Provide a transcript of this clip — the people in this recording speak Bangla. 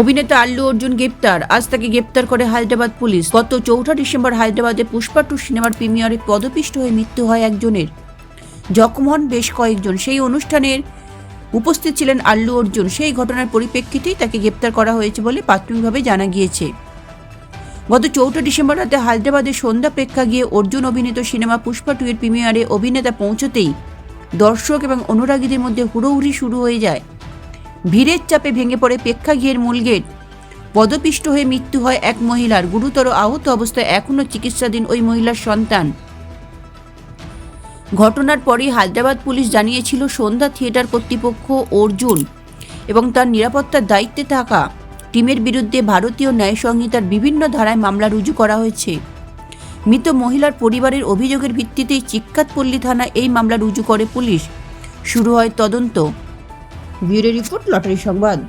অভিনেতা আল্লু অর্জুন গ্রেপ্তার। আজ তাকে গ্রেপ্তার করে হায়দ্রাবাদ পুলিশ। গত চৌঠা ডিসেম্বর হায়দ্রাবাদে পুষ্পা টু সিনেমার প্রিমিয়ারে পদপিষ্ট হয়ে মৃত্যু হয় একজনের। জখম হন বেশ কয়েকজন। সেই অনুষ্ঠানের উপস্থিত ছিলেন আল্লু অর্জুন। সেই ঘটনার পরিপ্রেক্ষিতেই তাকে গ্রেপ্তার করা হয়েছে বলে প্রাথমিকভাবে জানা গিয়েছে। গত চৌঠা ডিসেম্বর রাতে হায়দ্রাবাদে সন্ধ্যা প্রেক্ষা গিয়ে অর্জুন অভিনীত সিনেমা পুষ্পা টু এর প্রিমিয়ারে অভিনেতা পৌঁছতেই দর্শক এবং অনুরাগীদের মধ্যে হুড়োহুড়ি শুরু হয়ে যায়। ভিড়ের চাপে ভেঙে পড়ে প্রেক্ষাগৃহের মূল গেট। পদপিষ্ট হয়ে মৃত্যু হয় এক মহিলার। গুরুতর আহত অবস্থায় এখনও চিকিৎসাধীন ওই মহিলার সন্তান। ঘটনার পরই হায়দ্রাবাদ পুলিশ জানিয়েছিল, সন্ধ্যা থিয়েটার কর্তৃপক্ষ অর্জুন এবং তার নিরাপত্তার দায়িত্বে থাকা টিমের বিরুদ্ধে ভারতীয় ন্যায় সংহিতার বিভিন্ন ধারায় মামলা রুজু করা হয়েছে। মৃত মহিলার পরিবারের অভিযোগের ভিত্তিতেই চিক্কাতপল্লী থানায় এই মামলা রুজু করে পুলিশ। শুরু হয় তদন্ত। ব্যুরো রিপোর্ট লটারি সংবাদ